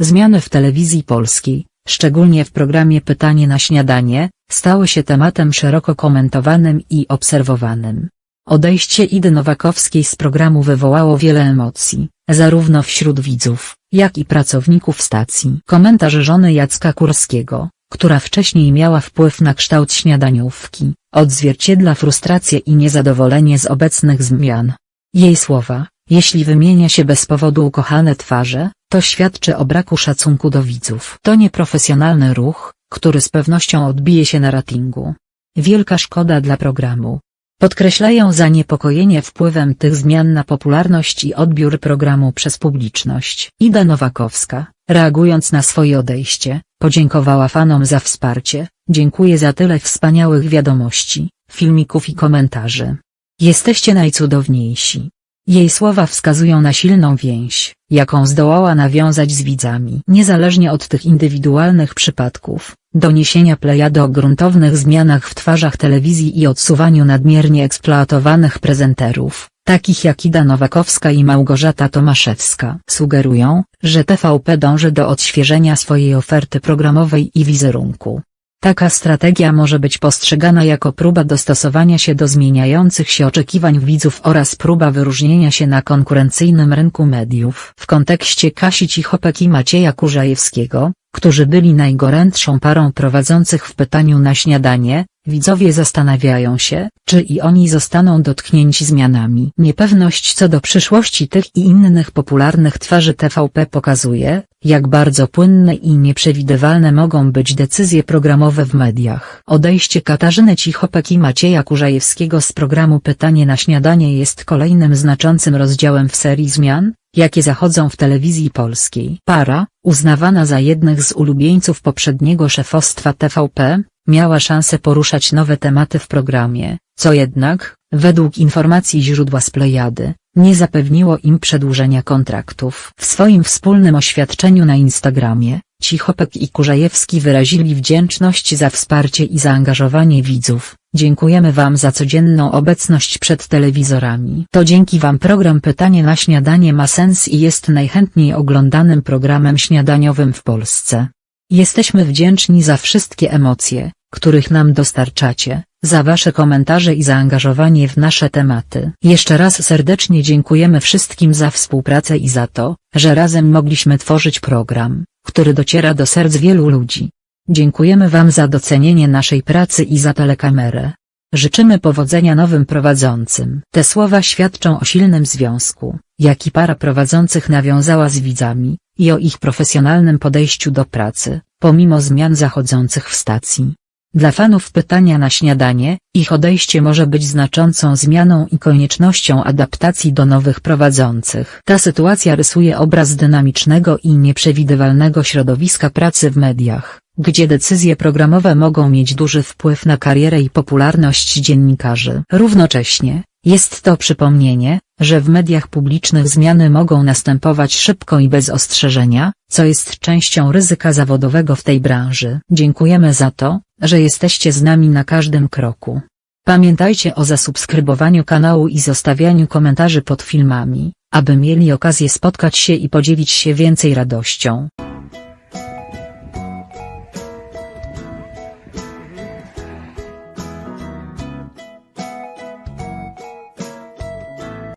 Zmiany w telewizji polskiej, szczególnie w programie Pytanie na śniadanie, stały się tematem szeroko komentowanym i obserwowanym. Odejście Idy Nowakowskiej z programu wywołało wiele emocji, zarówno wśród widzów, jak i pracowników stacji. Komentarz żony Jacka Kurskiego, która wcześniej miała wpływ na kształt śniadaniówki, odzwierciedla frustrację i niezadowolenie z obecnych zmian. Jej słowa, jeśli wymienia się bez powodu ukochane twarze, to świadczy o braku szacunku do widzów. To nieprofesjonalny ruch, który z pewnością odbije się na ratingu. Wielka szkoda dla programu. Podkreślają zaniepokojenie wpływem tych zmian na popularność i odbiór programu przez publiczność. Ida Nowakowska, reagując na swoje odejście, podziękowała fanom za wsparcie, dziękuję za tyle wspaniałych wiadomości, filmików i komentarzy. Jesteście najcudowniejsi. Jej słowa wskazują na silną więź, jaką zdołała nawiązać z widzami. Niezależnie od tych indywidualnych przypadków, doniesienia plejady o gruntownych zmianach w twarzach telewizji i odsuwaniu nadmiernie eksploatowanych prezenterów, takich jak Ida Nowakowska i Małgorzata Tomaszewska, sugerują, że TVP dąży do odświeżenia swojej oferty programowej i wizerunku. Taka strategia może być postrzegana jako próba dostosowania się do zmieniających się oczekiwań widzów oraz próba wyróżnienia się na konkurencyjnym rynku mediów. W kontekście Kasi Cichopek i Macieja Kurzajewskiego, którzy byli najgorętszą parą prowadzących w pytaniu na śniadanie, widzowie zastanawiają się, czy i oni zostaną dotknięci zmianami. Niepewność co do przyszłości tych i innych popularnych twarzy TVP pokazuje, jak bardzo płynne i nieprzewidywalne mogą być decyzje programowe w mediach. Odejście Katarzyny Cichopek i Macieja Kurzajewskiego z programu Pytanie na śniadanie jest kolejnym znaczącym rozdziałem w serii zmian, jakie zachodzą w telewizji polskiej. Para, uznawana za jednych z ulubieńców poprzedniego szefostwa TVP, miała szansę poruszać nowe tematy w programie, co jednak, według informacji źródła z Plejady, nie zapewniło im przedłużenia kontraktów. W swoim wspólnym oświadczeniu na Instagramie, Cichopek i Kurzajewski wyrazili wdzięczność za wsparcie i zaangażowanie widzów. Dziękujemy Wam za codzienną obecność przed telewizorami. To dzięki Wam program Pytanie na śniadanie ma sens i jest najchętniej oglądanym programem śniadaniowym w Polsce. Jesteśmy wdzięczni za wszystkie emocje, których nam dostarczacie, za Wasze komentarze i zaangażowanie w nasze tematy. Jeszcze raz serdecznie dziękujemy wszystkim za współpracę i za to, że razem mogliśmy tworzyć program, który dociera do serc wielu ludzi. Dziękujemy Wam za docenienie naszej pracy i za telekamerę. Życzymy powodzenia nowym prowadzącym. Te słowa świadczą o silnym związku, jaki para prowadzących nawiązała z widzami, i o ich profesjonalnym podejściu do pracy, pomimo zmian zachodzących w stacji. Dla fanów pytania na śniadanie, ich odejście może być znaczącą zmianą i koniecznością adaptacji do nowych prowadzących. Ta sytuacja rysuje obraz dynamicznego i nieprzewidywalnego środowiska pracy w mediach, gdzie decyzje programowe mogą mieć duży wpływ na karierę i popularność dziennikarzy. Równocześnie, jest to przypomnienie, że w mediach publicznych zmiany mogą następować szybko i bez ostrzeżenia, co jest częścią ryzyka zawodowego w tej branży. Dziękujemy za to, że jesteście z nami na każdym kroku. Pamiętajcie o zasubskrybowaniu kanału i zostawianiu komentarzy pod filmami, aby mieli okazję spotkać się i podzielić się więcej radością.